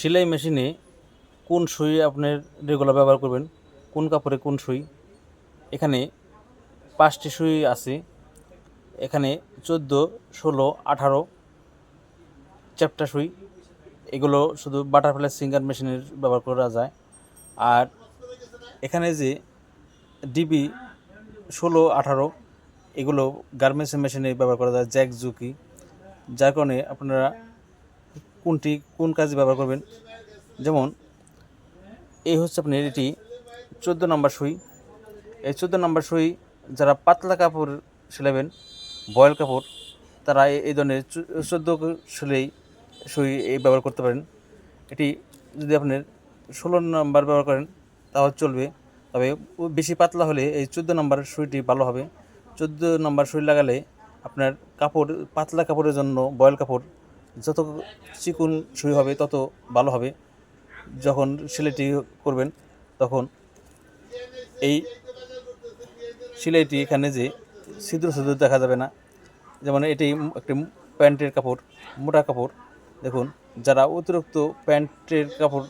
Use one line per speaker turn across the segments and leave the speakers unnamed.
সেলাই মেশিনে কোন সুই আপনার রেগুলার ব্যবহার করবেন? কোন কাপড়ে কোন সুই? এখানে পাঁচটি সুই আছে। এখানে চোদ্দ, ষোলো, আঠারো চ্যাপ্টা সুই। এগুলো শুধু বাটারফ্লাই সিঙ্গার মেশিনের ব্যবহার করা যায়। আর এখানে যে ডিবি ষোলো, আঠারো, এগুলো গার্মেন্টস মেশিনে ব্যবহার করা যায় জ্যাক জুকি যার কারণে আপনারা কোনটি, কোন কাজে ব্যবহার করবেন? যেমন, এই হচ্ছে আপনার এটি, চোদ্দ নম্বর সুই। এই চোদ্দ নম্বর সুই যারা পাতলা কাপড় সেলাবেন বয়েল কাপড়, তারা এই- ধরনের চোদ্দ সেলাই সুই এই ব্যবহার করতে পারেন। এটি যদি আপনার ষোলো নম্বর ব্যবহার করেন, তাহলে চলবে। তবে বেশি পাতলা হলে এই চোদ্দ নম্বর সুইটি ভালো হবে। চোদ্দ নম্বর সুই লাগালে আপনার কাপড়, পাতলা কাপড়ের জন্য বয়েল কাপড় যত চিকুন সুই হবে, তত ভালো হবে। যখন সেলাইটি করবেন, তখন এই সেলাইটি এখানে যে ছিদ্র ছিদ্র দেখা যাবে না, যেমন এটি একটি প্যান্টের কাপড়, মোটা কাপড়। দেখুন, যারা অতিরিক্ত প্যান্টের কাপড়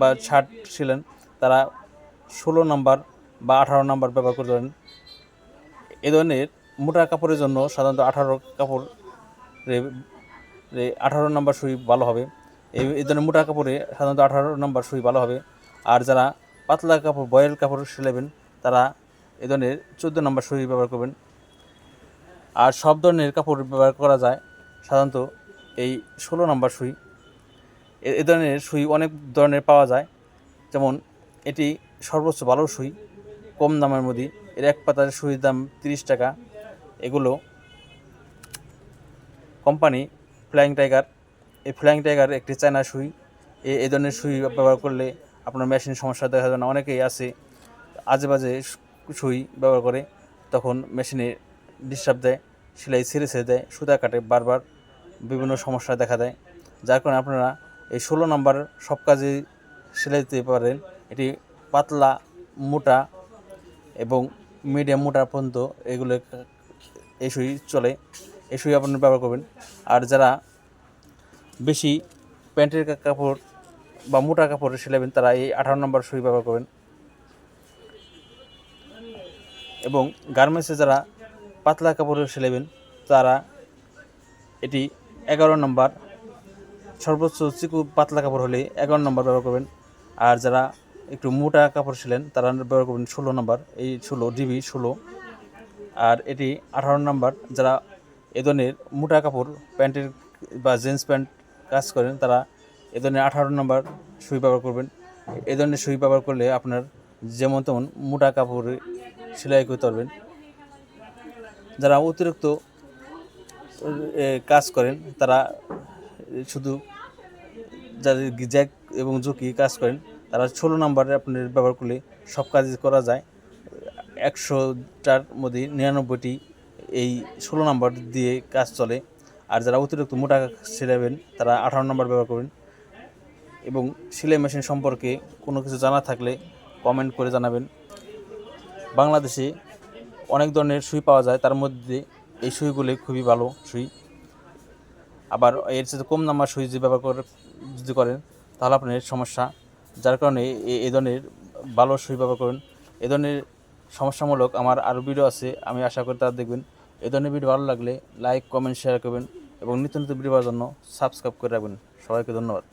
বা শার্ট ছিলেন, তারা ষোলো নাম্বার বা আঠারো নাম্বার ব্যবহার করতে পারেন এ ধরনের মোটা কাপড়ের জন্য সাধারণত আঠারো কাপড় আঠারো নাম্বার সুই ভালো হবে। এই এই ধরনের মোটা কাপড়ে সাধারণত আঠারো নাম্বার সুই ভালো হবে। আর যারা পাতলা কাপড়, বয়েল কাপড় সেলাবেন, তারা এ ধরনের চোদ্দ নম্বর সুই ব্যবহার করবেন। আর সব ধরনের কাপড় ব্যবহার করা যায় সাধারণত এই ষোলো নম্বর সুই। এ- ধরনের সুই অনেক ধরনের পাওয়া যায়। যেমন এটি সর্বোচ্চ ভালো সুই, কম দামের মধ্যে। এর এক পাতার সুইর দাম তিরিশ টাকা। এগুলো কোম্পানি ফ্লাইং টাইগার। এই ফ্লাইং টাইগার একটি চায়না সুই। এই ধরনের সুই ব্যবহার করলে আপনার মেশিন সমস্যা দেখা যায় না। অনেকেই আছে আজে বাজে সুই ব্যবহার করে, তখন মেশিনে ডিস্টার্ব দেয়, সেলাই ছেড়ে ছেড়ে দেয়, সুতা কাটে বারবার, বিভিন্ন সমস্যা দেখা দেয়। যার কারণে আপনারা এই ষোলো নাম্বার সব কাজে সেলাই দিতে পারেন। এটি পাতলা, মোটা এবং মিডিয়াম মোটা পর্যন্ত এগুলো এই সুই চলে। এই সুই আপনারা ব্যবহার করবেন। আর যারা বেশি প্যান্টের কাপড় বা মোটা কাপড় সেলাবেন তারা এই আঠারো নম্বর সুই ব্যবহার করবেন। এবং গার্মেন্টসে যারা পাতলা কাপড় সেলাবেন তারা এটি এগারো নম্বর, সর্বোচ্চ চিকু পাতলা কাপড় হলে এগারো নম্বর ব্যবহার করবেন। আর যারা একটু মোটা কাপড় ছিলেন তারা ব্যবহার করবেন ষোলো নম্বর, এই ষোলো, ডিবি ষোলো। আর এটি আঠারো নম্বর, যারা এ ধরনের মোটা কাপড়, প্যান্টের বা জিন্স প্যান্ট কাজ করেন, তারা এ ধরনের আঠারো নম্বর সুই ব্যবহার করবেন। এ ধরনের সুই ব্যবহার করলে আপনার যেমন তেমন মোটা কাপড় সেলাই করতে পারবেন। যারা অতিরিক্ত কাজ করেন, তারা শুধু যাদের জ্যাক এবং ঝুঁকি কাজ করেন, তারা ষোলো নাম্বারে আপনার ব্যবহার করলে সব কাজ করা যায়। একশোটার মধ্যে নিরানব্বইটি এই ষোলো নাম্বার দিয়ে কাজ চলে। আর যারা অতিরিক্ত মোটা সেলাবেন তারা আঠারো নাম্বার ব্যবহার করবেন। এবং সেলাই মেশিন সম্পর্কে কোনো কিছু জানা থাকলে কমেন্ট করে জানাবেন। বাংলাদেশে অনেক ধরনের সুই পাওয়া যায়, তার মধ্যে এই সুইগুলি খুবই ভালো সুই। আবার এর সাথে কম নাম্বার সুই যদি ব্যবহার করে যদি করেন, তাহলে আপনার সমস্যা। যার কারণে এ- ধরনের ভালো সুই ব্যবহার করুন। এ ধরনের সমস্যামূলক আমার আরও ভিডিও আছে, আমি আশা করি তারা দেখবেন। এ ধরনের ভিডিও ভালো লাগলে লাইক কমেন্ট শেয়ার করবেন এবং নিত্য নতুন ভিডিও পাওয়ার জন্য সাবস্ক্রাইব করে রাখবেন। সবাইকে ধন্যবাদ।